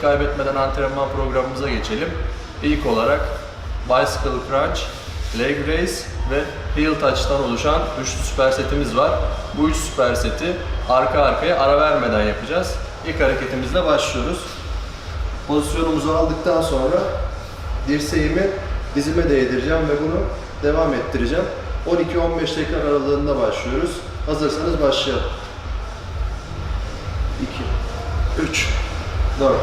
kaybetmeden antrenman programımıza geçelim. İlk olarak Bicycle Crunch, Leg Race ve Heel Touch'tan oluşan üçlü süper setimiz var. Bu üç süper seti arka arkaya ara vermeden yapacağız. İlk hareketimizle başlıyoruz. Pozisyonumuzu aldıktan sonra dirseğimi dizime değdireceğim ve bunu devam ettireceğim. 12-15 tekrar aralığında başlıyoruz. Hazırsanız başlayalım. 2, 3, 4,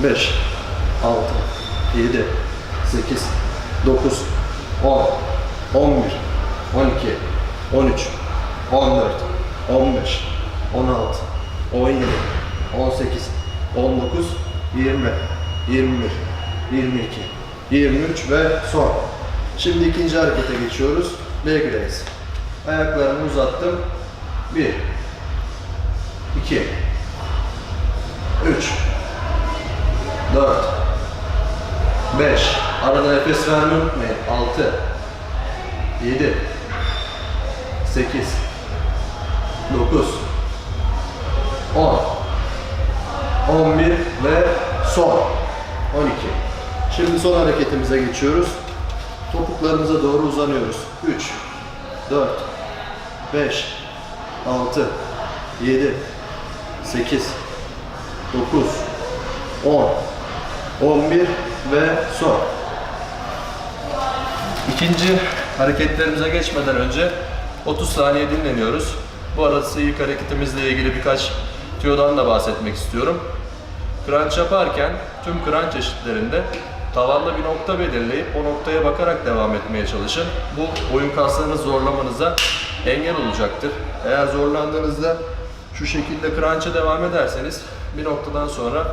5, 6, 7, 8, 9, 10, 11, 12, 13, 14, 15, 16, 17, 18, 19, 20, 21, 22, 23 ve son. Şimdi ikinci harekete geçiyoruz. Leg raise. Ayaklarımı uzattım. 1 2 3 4 5 Arada nefes vermeyi unutmayın. 6 7 8 9 10 11 ve son. 12 Şimdi son hareketimize geçiyoruz. Topuklarımıza doğru uzanıyoruz. 3 4 5 6 7 8 9 10 11 ve son. İkinci hareketlerimize geçmeden önce 30 saniye dinleniyoruz. Bu arada ilk hareketimizle ilgili birkaç tüyodan da bahsetmek istiyorum. Crunch yaparken tüm crunch çeşitlerinde tavanda bir nokta belirleyip o noktaya bakarak devam etmeye çalışın. Bu oyun kaslarınızı zorlamanıza engel olacaktır. Eğer zorlandığınızda şu şekilde crunch'a devam ederseniz bir noktadan sonra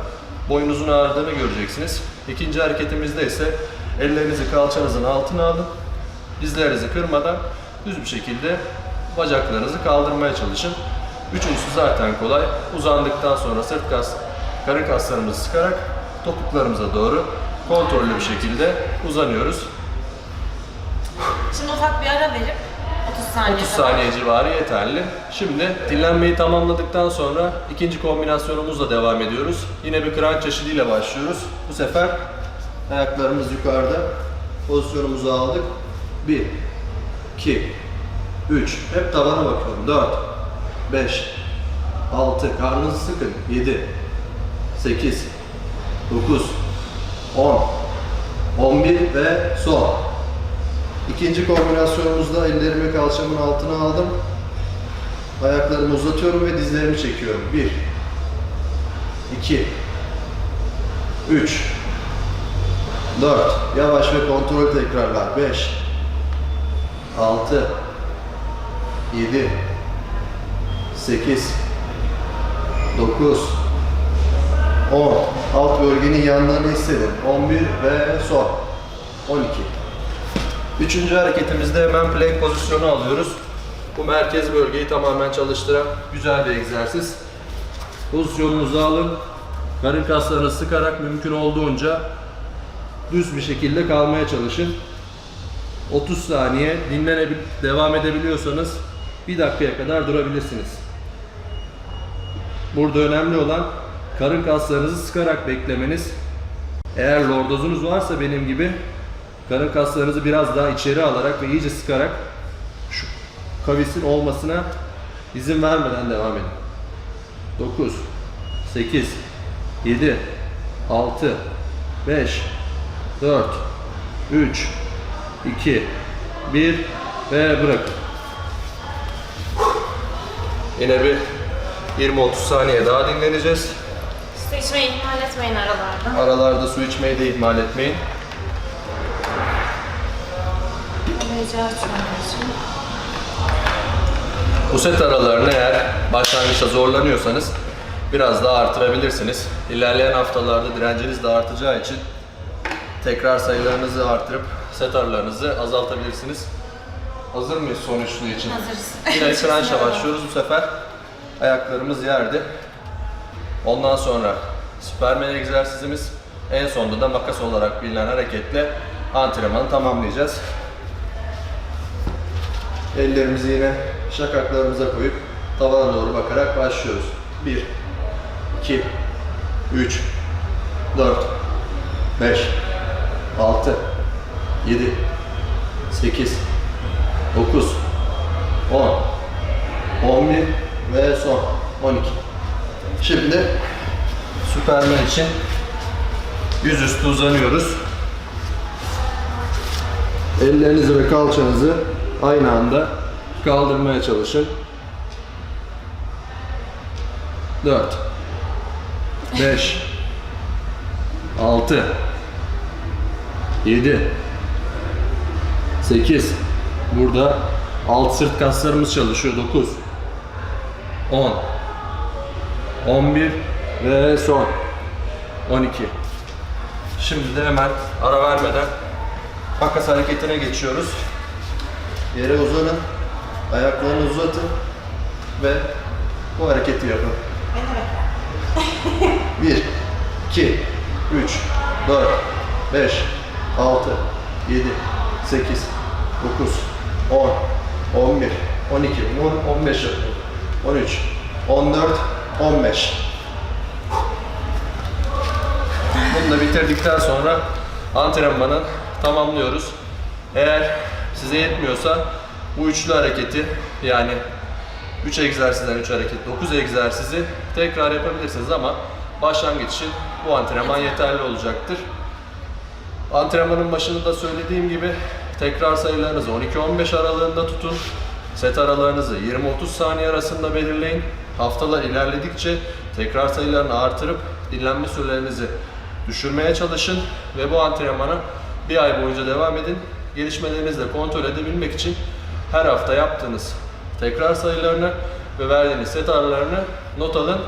boyunuzun ağrıdığını göreceksiniz. İkinci hareketimizde ise ellerinizi kalçanızın altına alın. Dizlerinizi kırmadan düz bir şekilde bacaklarınızı kaldırmaya çalışın. Üçüncüsü zaten kolay. Uzandıktan sonra sırt kas, karın kaslarımızı sıkarak topuklarımıza doğru kontrollü bir şekilde uzanıyoruz. Şimdi ufak bir ara verip 30 saniye 30 kadar. saniye civarı yeterli. Şimdi dinlenmeyi tamamladıktan sonra ikinci kombinasyonumuzla devam ediyoruz. Yine bir crunch çeşidiyle başlıyoruz. Bu sefer ayaklarımız yukarıda. Pozisyonumuzu aldık. 1 2 3 Hep tavana bakıyorum. 4 5 6 Karnınızı sıkın. 7 8 9 10 11 ve son. İkinci kombinasyonumuzda ellerimi kalçamın altına aldım. Ayaklarımı uzatıyorum ve dizlerimi çekiyorum. 1 2 3 4 Yavaş ve kontrol tekrarlar. 5 6 7 8 9 10 Alt bölgenin yanlarını hissedin. 11 ve son. 12 Üçüncü hareketimizde hemen plank pozisyonu alıyoruz. Bu merkez bölgeyi tamamen çalıştıran güzel bir egzersiz. Pozisyonunuzu alın. Karın kaslarını sıkarak mümkün olduğunca düz bir şekilde kalmaya çalışın. 30 saniye dinlenebil devam edebiliyorsanız bir dakikaya kadar durabilirsiniz. Burada önemli olan karın kaslarınızı sıkarak beklemeniz. Eğer lordozunuz varsa benim gibi karın kaslarınızı biraz daha içeri alarak ve iyice sıkarak şu kavisin olmasına izin vermeden devam edin. 9 8 7 6 5 4 3 2 1 ve bırakın. Yine bir 20-30 saniye daha dinleneceğiz. Su içmeyi ihmal etmeyin aralarda. Aralarda su içmeyi de ihmal etmeyin. Açıyorum. Bu set aralarını eğer başlangıçta zorlanıyorsanız biraz daha artırabilirsiniz. İlerleyen haftalarda direnciniz de artacağı için tekrar sayılarınızı artırıp set aralarınızı azaltabilirsiniz. Hazır mıyız son üçlü için? Hazırız. Yine crunch'a başlıyoruz bu sefer. Ayaklarımız yerde. Ondan sonra Superman egzersizimiz. En sonunda da makas olarak bilinen hareketle antrenmanı tamamlayacağız. Ellerimizi yine şakaklarımıza koyup tavana doğru bakarak başlıyoruz. 1 2 3 4, 5, 6, 7, 8, 9, 10, 11 ve son 12. Şimdi Süpermen için yüzüstü uzanıyoruz. Ellerinizi ve kalçanızı aynı anda kaldırmaya çalışın. 4 5 6 7 8 Burada alt sırt kaslarımız çalışıyor. 9 10 11 ve son. 12 Şimdi de hemen ara vermeden makas hareketine geçiyoruz. Yere uzanın, ayaklarını uzatın ve bu hareketi yapın. 1, 2, 3, 4, 5, 6, 7, 8, 9, 10, 11, 12, 15 yapın. 13, 14, 15. Bunu da bitirdikten sonra antrenmanı tamamlıyoruz. Eğer size yetmiyorsa bu üçlü hareketi yani 3 egzersizden 3 hareket 9 egzersizi tekrar yapabilirsiniz ama başlangıç için bu antrenman yeterli olacaktır. Antrenmanın başında da söylediğim gibi tekrar sayılarınızı 12-15 aralığında tutun. Set aralarınızı 20-30 saniye arasında belirleyin. Haftalar ilerledikçe tekrar sayılarını artırıp dinlenme sürelerinizi düşürmeye çalışın ve bu antrenmana bir ay boyunca devam edin. Gelişmelerinizi de kontrol edebilmek için her hafta yaptığınız tekrar sayılarını ve verdiğiniz set aralarını not alın